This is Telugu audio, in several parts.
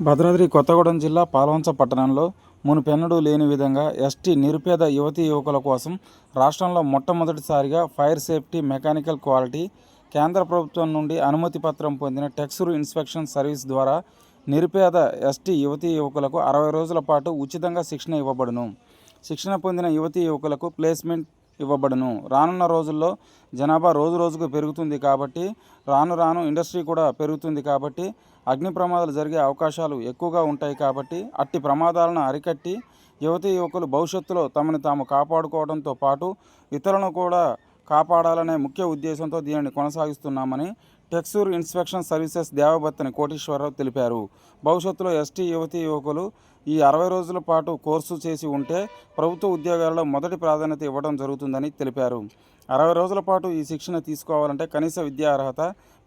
భద్రాద్రి కొత్తగూడెం జిల్లా పాలవంచ పట్టణంలో మునుపెన్నడూ లేని విధంగా ఎస్టీ నిరుపేద యువతీ యువకుల కోసం రాష్ట్రంలో మొట్టమొదటిసారిగా ఫైర్ సేఫ్టీ మెకానికల్ క్వాలిటీ కేంద్ర ప్రభుత్వం నుండి అనుమతి పత్రం పొందిన టెక్సురు ఇన్స్పెక్షన్ సర్వీస్ ద్వారా నిరుపేద ఎస్టీ యువతీ యువకులకు అరవై రోజుల పాటు ఉచితంగా శిక్షణ ఇవ్వబడును. శిక్షణ పొందిన యువతీ యువకులకు ప్లేస్మెంట్ ఇవ్వబడును. రానున్న రోజుల్లో జనాభా రోజు రోజుకు పెరుగుతుంది కాబట్టి రాను రాను ఇండస్ట్రీ కూడా పెరుగుతుంది కాబట్టి అగ్ని ప్రమాదాలు జరిగే అవకాశాలు ఎక్కువగా ఉంటాయి కాబట్టి అట్టి ప్రమాదాలను అరికట్టి యువతీ యువకులు భవిష్యత్తులో తమను తాము కాపాడుకోవడంతో పాటు ఇతరులను కూడా కాపాడాలనే ముఖ్య ఉద్దేశంతో దీనిని కొనసాగిస్తున్నామని texture inspection services Devabhattani Koteswararao తెలిపారు. భవిష్యత్తులో ఎస్టీ యువతీ యువకులు ఈ అరవై రోజుల పాటు కోర్సు చేసి ఉంటే ప్రభుత్వ ఉద్యోగాలలో మొదటి ప్రాధాన్యత ఇవ్వడం జరుగుతుందని తెలిపారు. అరవై రోజుల పాటు ఈ శిక్షణ తీసుకోవాలంటే కనీస విద్యా అర్హత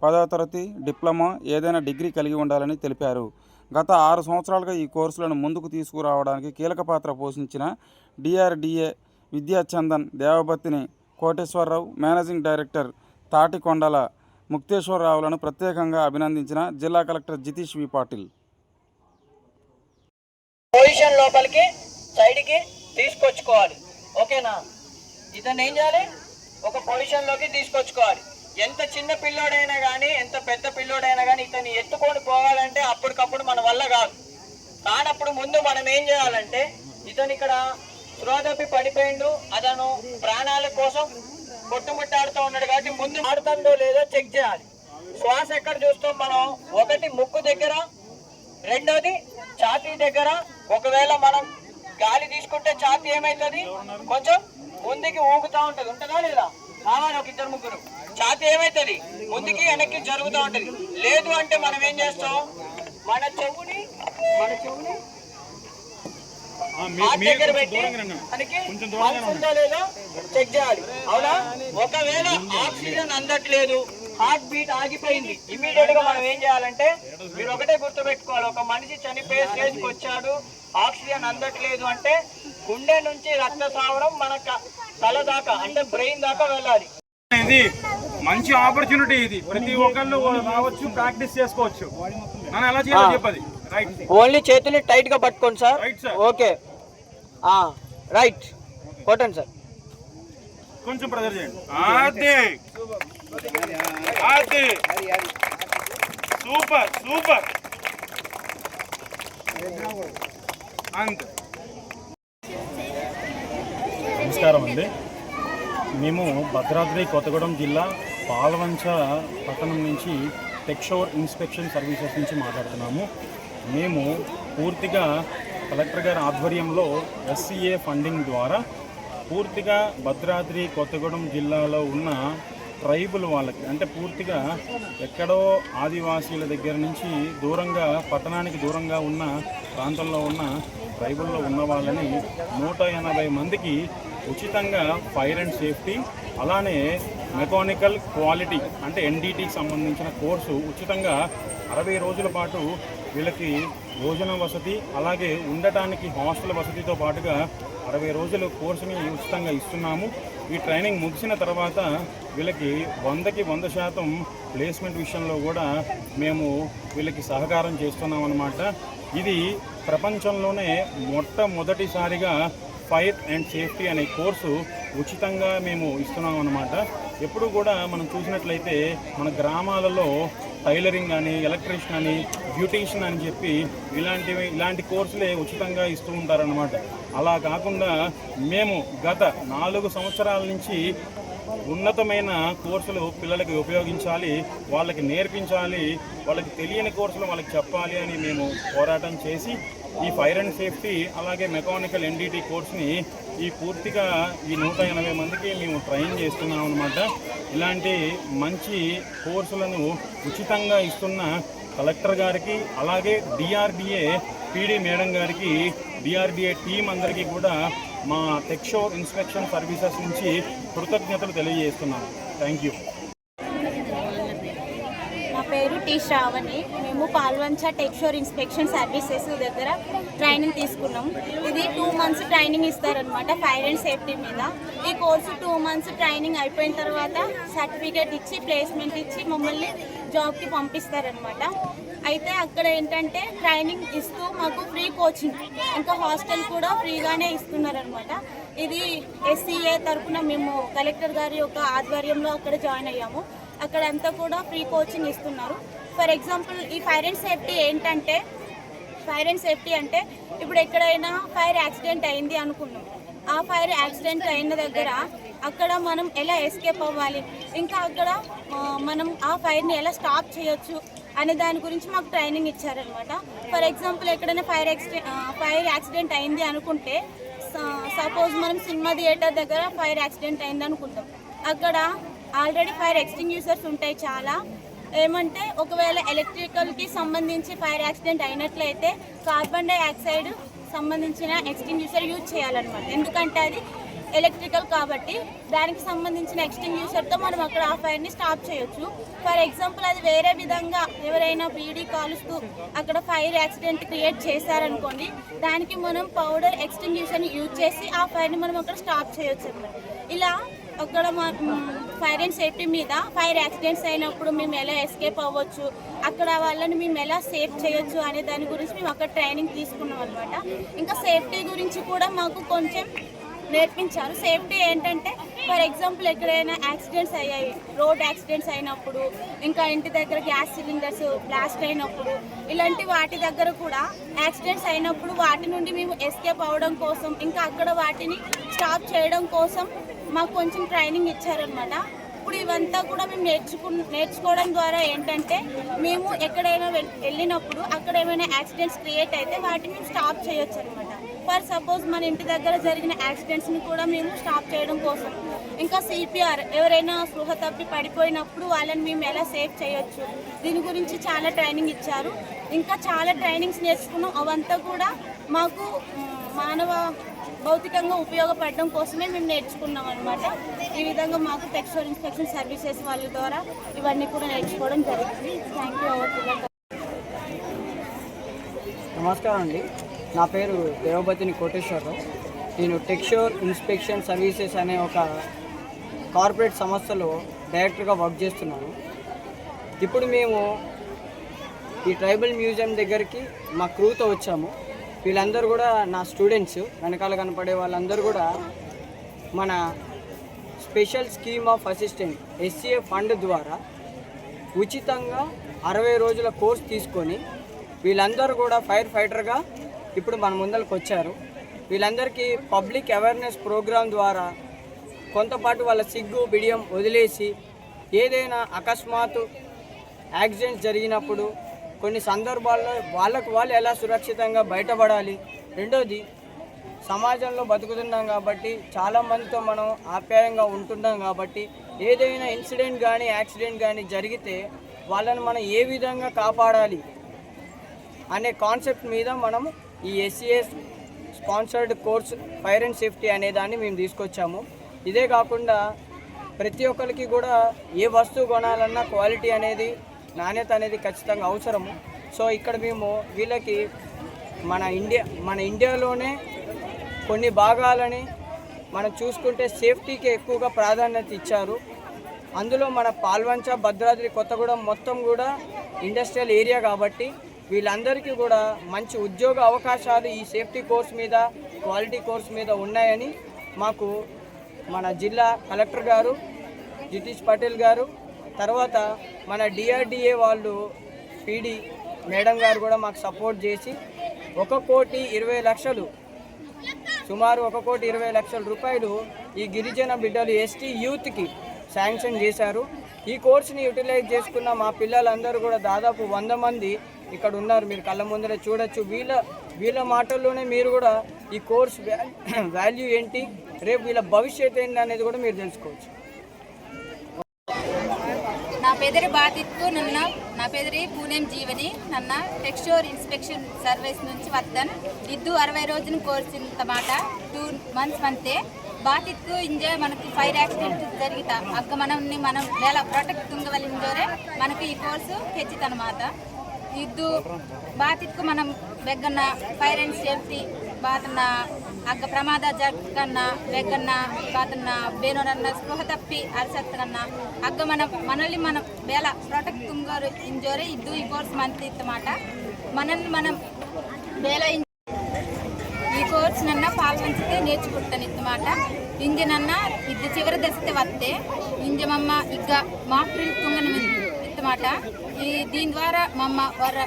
పదవ తరగతి డిప్లొమా ఏదైనా డిగ్రీ కలిగి ఉండాలని తెలిపారు. గత ఆరు సంవత్సరాలుగా ఈ కోర్సులను ముందుకు తీసుకురావడానికి కీలక పాత్ర పోషించిన DRDA Vidyachandan Devabhattini Koteswararao managing director Tatikondala ముక్తేశ్వరరావులను ప్రత్యేకంగా అభినందించిన జిల్లా collector Jitesh V. Patil. Position లోపలికి సైడ్కి తీసుకొచ్చుకోవాలి. ఓకేనా? ఇతను ఏం చేయాలి? ఒక పొజిషన్లోకి తీసుకొచ్చుకోవాలి. ఎంత చిన్న పిల్లోడైనా కానీ ఎంత పెద్ద పిల్లోడైనా కానీ ఇతన్ని ఎత్తుకొని పోవాలంటే అప్పటికప్పుడు మన వల్ల కాదు. కానప్పుడు ముందు మనం ఏం చేయాలంటే ఇతను ఇక్కడ త్రోదపి పడిపోయిండు అతను ప్రాణాల కోసం కొట్టుముట్టాడుతూ ఉన్నాడు కాబట్టి ముందు ఆడుతుందో లేదో చెక్ చేయాలి. శ్వాస ఎక్కడ చూస్తాం మనం? ఒకటి ముక్కు దగ్గర రెండోది ఛాతీ దగ్గర. ఒకవేళ మనం గాలి తీసుకుంటే ఛాతీ ఏమైతుంది? కొంచెం ముందుకి ఊగుతూ ఉంటుంది. ఉంటుందా లేదా? కావాలి ఒక ఇద్దరు ముగ్గురు. ఛాతీ ఏమైతుంది? ముందుకి వెనక్కి జరుగుతూ ఉంటది. లేదు అంటే మనం ఏం చేస్తాం? మన చెవుని మన చెవుని దగ్గర పెట్టి మనకి పల్స్ ఉందో లేదో చెక్ చేయాలి. అవునా? ఒకవేళ ఆక్సిజన్ అందట్లేదు హార్ట్ బీట్ ఆగిపోయింది. ఇమీడియట్గా మనం ఏం చేయాలంటే మీరు ఒకటే గుర్తుపెట్టుకోవాలి. ఒక మనిషి చనిపోయే స్టేజ్కి వచ్చాడు ఆక్సిజన్ అందట్లేదు అంటే గుండె నుంచి రక్తస్రావడం మన క- తల దాకా అంటే బ్రెయిన్ దాకా వెళ్ళాలి. మంచి ఆపర్చునిటీ ఇది. ప్రతి ఒక్కళ్ళు రావచ్చు ప్రాక్టీస్ చేసుకోవచ్చు. మనం ఎలా చేయాలో చెప్పది. రైట్ ఓన్లీ చేతులు టైట్గా పట్టుకోండి sir. Right, sir. Okay right కొట్టండి సార్. కొంచెం ప్రెజర్ చేయండి. అదే అదే సూపర్ సూపర్ అంతే. నమస్కారం అండి. మేము భద్రాద్రి కొత్తగూడెం జిల్లా పాలవంచ పట్టణం నుంచి టెక్షోర్ ఇన్స్పెక్షన్ సర్వీసెస్ నుంచి మాట్లాడుతున్నాము. మేము పూర్తిగా కలెక్టర్ గారి ఆధ్వర్యంలో ఎస్సీఏ ఫండింగ్ ద్వారా పూర్తిగా భద్రాద్రి కొత్తగూడెం జిల్లాలో ఉన్న ట్రైబుల్ వాళ్ళకి అంటే పూర్తిగా ఎక్కడో ఆదివాసీల దగ్గర నుంచి దూరంగా పట్టణానికి దూరంగా ఉన్న ప్రాంతంలో ఉన్న ట్రైబుల్లో ఉన్న వాళ్ళని నూట ఎనభై మందికి ఉచితంగా ఫైర్ అండ్ సేఫ్టీ అలానే మెకానికల్ క్వాలిటీ అంటే ఎన్డీటీకి సంబంధించిన కోర్సు ఉచితంగా అరవై రోజుల పాటు వీళ్ళకి భోజన వసతి అలాగే ఉండటానికి హాస్టల్ వసతితో పాటుగా అరవై రోజుల కోర్సుని ఉచితంగా ఇస్తున్నాము. ఈ ట్రైనింగ్ ముగిసిన తర్వాత వీళ్ళకి వందకి వంద శాతం ప్లేస్మెంట్ విషయంలో కూడా మేము వీళ్ళకి సహకారం చేస్తున్నాం అన్నమాట. ఇది ప్రపంచంలోనే మొట్టమొదటిసారిగా ఫైర్ అండ్ సేఫ్టీ అనే కోర్సు ఉచితంగా మేము ఇస్తున్నాం అన్నమాట. ఎప్పుడు కూడా మనం చూసినట్లయితే మన గ్రామాలలో టైలరింగ్ అని ఎలక్ట్రీషియన్ అని బ్యూటీషియన్ అని చెప్పి ఇలాంటివి ఇలాంటి కోర్సులే ఉచితంగా ఇస్తూ ఉంటారన్నమాట. అలా కాకుండా మేము గత నాలుగు సంవత్సరాల నుంచి ఉన్నతమైన కోర్సులు పిల్లలకి ఉపయోగించాలి వాళ్ళకి నేర్పించాలి వాళ్ళకి తెలియని కోర్సులు వాళ్ళకి చెప్పాలి అని మేము పోరాటం చేసి ఈ ఫైర్ అండ్ సేఫ్టీ అలాగే మెకానికల్ ఎన్డీటీ కోర్స్ని ఈ పూర్తిగా ఈ నూట ఎనభై మందికి మేము ట్రైన్ చేస్తున్నాం అనమాట ఇలాంటి మంచి కోర్సులను ఉచితంగా ఇస్తున్న కలెక్టర్ గారికి అలాగే డిఆర్డిఏ పీడీ మేడం గారికి డిఆర్డిఏ టీం అందరికీ కూడా మా టెక్షోర్ ఇన్స్పెక్షన్ సర్వీసెస్ నుంచి కృతజ్ఞతలు తెలియజేస్తున్నాను థ్యాంక్ యూ టి శ్రావణి మేము పాల్వంచ టెక్స్చర్ ఇన్స్పెక్షన్ సర్వీసెస్ దగ్గర ట్రైనింగ్ తీసుకున్నాం. ఇది టూ మంత్స్ ట్రైనింగ్ ఇస్తారనమాట ఫైర్ అండ్ సేఫ్టీ మీద. ఈ కోర్సు టూ మంత్స్ ట్రైనింగ్ అయిపోయిన తర్వాత సర్టిఫికేట్ ఇచ్చి ప్లేస్మెంట్ ఇచ్చి మమ్మల్ని జాబ్కి పంపిస్తారనమాట అయితే అక్కడ ఏంటంటే ట్రైనింగ్ ఇస్తూ మాకు ఫ్రీ కోచింగ్ ఇంకా హాస్టల్ కూడా ఫ్రీగానే ఇస్తున్నారనమాట ఇది ఎస్సీఏ తరఫున మేము కలెక్టర్ గారి యొక్క ఆధ్వర్యంలో అక్కడ జాయిన్ అయ్యాము. అక్కడ అంతా కూడా ఫ్రీ కోచింగ్ ఇస్తున్నారు. ఫర్ ఎగ్జాంపుల్ ఈ ఫైర్ అండ్ సేఫ్టీ ఏంటంటే ఫైర్ అండ్ సేఫ్టీ అంటే ఇప్పుడు ఎక్కడైనా ఫైర్ యాక్సిడెంట్ అయింది అనుకున్నాం. ఆ ఫైర్ యాక్సిడెంట్ అయిన దగ్గర అక్కడ మనం ఎలా ఎస్కేప్ అవ్వాలి? ఇంకా అక్కడ మనం ఆ ఫైర్ని ఎలా స్టాప్ చేయొచ్చు అనే దాని గురించి మాకు ట్రైనింగ్ ఇచ్చారనమాట ఫర్ ఎగ్జాంపుల్ ఎక్కడైనా ఫైర్ యాక్సిడెంట్ ఫైర్ యాక్సిడెంట్ అయింది అనుకుంటే సపోజ్ మనం సినిమా థియేటర్ దగ్గర ఫైర్ యాక్సిడెంట్ అయింది అనుకుంటాం. అక్కడ ఆల్రెడీ ఫైర్ ఎక్స్టింగ్యూసర్స్ ఉంటాయి చాలా. ఏమంటే ఒకవేళ ఎలక్ట్రికల్కి సంబంధించి ఫైర్ యాక్సిడెంట్ అయినట్లయితే కార్బన్ డైఆక్సైడ్ సంబంధించిన ఎక్స్టింగ్యూసర్ యూజ్ చేయాలన్నమాట. ఎందుకంటే అది ఎలక్ట్రికల్ కాబట్టి దానికి సంబంధించిన ఎక్స్టింగ్యూషర్తో మనం అక్కడ ఆ ఫైర్ని స్టాప్ చేయొచ్చు. ఫర్ ఎగ్జాంపుల్ అది వేరే విధంగా ఎవరైనా బీడీ కాలుస్తూ అక్కడ ఫైర్ యాక్సిడెంట్ క్రియేట్ చేశారనుకోండి దానికి మనం పౌడర్ ఎక్స్టింగ్యూషర్ని యూజ్ చేసి ఆ ఫైర్ని మనం అక్కడ స్టాప్ చేయొచ్చు. ఇలా అక్కడ ఫైర్ అండ్ సేఫ్టీ మీద ఫైర్ యాక్సిడెంట్స్ అయినప్పుడు మేము ఎలా ఎస్కేప్ అవ్వచ్చు అక్కడ వాళ్ళని మేము ఎలా సేఫ్ చేయొచ్చు అనే దాని గురించి మేము అక్కడ ట్రైనింగ్ తీసుకున్నాం అనమాట ఇంకా సేఫ్టీ గురించి కూడా మాకు కొంచెం నేర్పించారు. సేఫ్టీ ఏంటంటే ఫర్ ఎగ్జాంపుల్ ఎక్కడైనా యాక్సిడెంట్స్ అయ్యాయి రోడ్ యాక్సిడెంట్స్ అయినప్పుడు ఇంకా ఇంటి దగ్గర గ్యాస్ సిలిండర్స్ బ్లాస్ట్ అయినప్పుడు ఇలాంటి వాటి దగ్గర కూడా యాక్సిడెంట్స్ అయినప్పుడు వాటి నుండి మేము ఎస్కేప్ అవ్వడం కోసం ఇంకా అక్కడ వాటిని స్టాప్ చేయడం కోసం మాకు కొంచెం ట్రైనింగ్ ఇచ్చారనమాట ఇప్పుడు ఇవంతా కూడా మేము నేర్చుకు నేర్చుకోవడం ద్వారా ఏంటంటే మేము ఎక్కడైనా వెళ్ళినప్పుడు అక్కడ ఏమైనా యాక్సిడెంట్స్ క్రియేట్ అయితే వాటిని మేము స్టాప్ చేయొచ్చు అనమాట ఫర్ సపోజ్ మన ఇంటి దగ్గర జరిగిన యాక్సిడెంట్స్ని కూడా మేము స్టాప్ చేయడం కోసం. ఇంకా సిపిఆర్ ఎవరైనా స్పృహ తప్పి పడిపోయినప్పుడు వాళ్ళని మేము ఎలా సేవ్ చేయొచ్చు? దీని గురించి చాలా ట్రైనింగ్ ఇచ్చారు. ఇంకా చాలా ట్రైనింగ్స్ నేర్చుకున్నాం. అవంతా కూడా మాకు మానవ భౌతికంగా ఉపయోగపడడం కోసమే మేము నేర్చుకున్నాం అనమాట ఈ విధంగా మాకు టెక్స్టైల్ ఇన్స్పెక్షన్ సర్వీసెస్ వాళ్ళ ద్వారా ఇవన్నీ కూడా నేర్చుకోవడం జరిగింది థ్యాంక్ యూ నమస్కారం అండి. నా పేరు దేవపతిని కోటేశ్వరరావు. నేను టెక్స్టోర్ ఇన్స్పెక్షన్ సర్వీసెస్ అనే ఒక కార్పొరేట్ సంస్థలో డైరెక్టర్గా వర్క్ చేస్తున్నాను. ఇప్పుడు మేము ఈ ట్రైబల్ మ్యూజియం దగ్గరికి మా క్రూతో వచ్చాము. వీళ్ళందరూ కూడా నా స్టూడెంట్స్ వెనకాల కనపడే వాళ్ళందరూ కూడా మన special scheme of assistant SCA fund ద్వారా ఉచితంగా అరవై రోజుల కోర్స్ తీసుకొని వీళ్ళందరూ కూడా ఫైర్ ఫైటర్గా ఇప్పుడు మన ముందరకు వచ్చారు వీళ్ళందరికీ పబ్లిక్ అవేర్నెస్ ప్రోగ్రాం ద్వారా కొంతపాటు వాళ్ళ సిగ్గు బిడియం వదిలేసి ఏదైనా అకస్మాత్తు యాక్సిడెంట్స్ జరిగినప్పుడు కొన్ని సందర్భాల్లో వాళ్ళకు వాళ్ళు ఎలా సురక్షితంగా బయటపడాలి? రెండోది సమాజంలో బతుకుతున్నాం కాబట్టి చాలా మందితో మనం ఆప్యాయంగా ఉంటున్నాం కాబట్టి ఏదైనా ఇన్సిడెంట్ కానీ యాక్సిడెంట్ కానీ జరిగితే వాళ్ళని మనం ఏ విధంగా కాపాడాలి అనే కాన్సెప్ట్ మీద మనం ఈ SCS sponsored course fire and safety అనే దాన్ని మేము తీసుకొచ్చాము. ఇదే కాకుండా ప్రతి ఒక్కరికి కూడా ఏ వస్తువు కొనాలన్నా క్వాలిటీ అనేది నాణ్యత అనేది ఖచ్చితంగా అవసరము. సో ఇక్కడ మేము వీళ్ళకి మన ఇండియా మన ఇండియాలోనే కొన్ని భాగాలని మనం చూసుకుంటే సేఫ్టీకి ఎక్కువగా ప్రాధాన్యత ఇచ్చారు. అందులో మన పాల్వంచ భద్రాద్రి కొత్తగూడెం మొత్తం కూడా ఇండస్ట్రియల్ ఏరియా కాబట్టి వీళ్ళందరికీ కూడా మంచి ఉద్యోగ అవకాశాలు ఈ సేఫ్టీ కోర్స్ మీద క్వాలిటీ కోర్స్ మీద ఉన్నాయని మాకు మన జిల్లా కలెక్టర్ గారు జితీష్ పటేల్ గారు తర్వాత మన డిఆర్డిఏ వాళ్ళు పీడి మేడం గారు కూడా మాకు సపోర్ట్ చేసి ఒక కోటి ఇరవై లక్షలు సుమారు ఒక కోటి ఇరవై లక్షల రూపాయలు ఈ గిరిజన బిడ్డలు ఎస్టీ యూత్కి శాంక్షన్ చేశారు. ఈ కోర్సుని యూటిలైజ్ చేసుకున్న మా పిల్లలందరూ కూడా దాదాపు వంద మంది ఇక్కడ ఉన్నారు. మీరు కళ్ళ ముందర చూడొచ్చు. వీళ్ళ వీళ్ళ మాటల్లోనే మీరు కూడా ఈ కోర్స్ వాల్యూ ఏంటి? రేపు వీళ్ళ భవిష్యత్ ఏంటి అనేది కూడా మీరు తెలుసుకోవచ్చు. నా పెదరి బాధిత్తు నన్న నా పెదరి పూణెం జీవని నన్న టెక్స్టోర్ ఇన్స్పెక్షన్ సర్వీస్ నుంచి వద్దన్ ఇద్దు అరవై రోజున కోర్సినంత మాట. టూ మంత్స్ మంతే బాధిత్తు ఇంజే మనకి ఫైర్ యాక్సిడెంట్ జరిగిత. అక్క మనల్ని మనం ఎలా ప్రొటెక్ట్ తుంగవలిందోరే మనకి ఈ కోర్సు హెచ్చితనమాట. ఇద్దు బాధిత్కు మనం బెగ్గన్న ఫైర్ అండ్ సేఫ్టీ బాధన ಆಗ ಪ್ರಮಾದ ಜಟ್ಕನ್ನ ಬೇಕನ್ನ ಬಾತನ್ನ ಬೇನೋರನ್ನ ಸ್ಪೃಹ ತಪ್ಪಿ ಅರಸತ್ಕನ್ನ ಅಗ್ಗ ಮನ ಮನಲ್ಲಿ ಮನ, ಬೇಲ ಪ್ರೊಟೆಕ್ಟ್ ತುಂಗೋರು ಇಂಜೋರೆ ಇದ್ದು ಈ ಕೋರ್ಸ್ ಮಂತ್ ಇತ್ತು ಮಾಟ. ಮನನ್ ಮನ, ಬೇಲ ಈ ಕೋರ್ಸ್ ನನ್ನ ಪಾಲ್ವಂಚಿತೆ ನೇರ್ಚಿಕೊಡ್ತಾನಿತ್ತು ಮಾಟ. ಇಂಜೆ ನನ್ನ ಇದ್ದ ಚಿವರ ದಸತೆ ವತ್ತೆ. ಇಂಜೆ ಮಮ್ಮ ಈಗ ಮಾಫ್ರಿಲ್ ತುಂಗನ ఇత్తమాట ఈ దీని ద్వారా మమ్మ వారు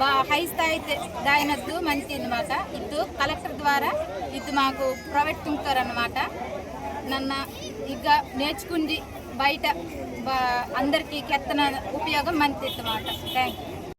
బా హై స్థాయి దాయినద్దు మంచి అన్నమాట. ఇద్దు కలెక్టర్ ద్వారా ఇది మాకు ప్రొవైడ్ తుంటారు అన్నమాట నన్న ఇగ్గ నేర్చుకుంది బయట అందరికీ కెత్తన ఉపయోగం మంచి అన్నమాట థ్యాంక్ యూ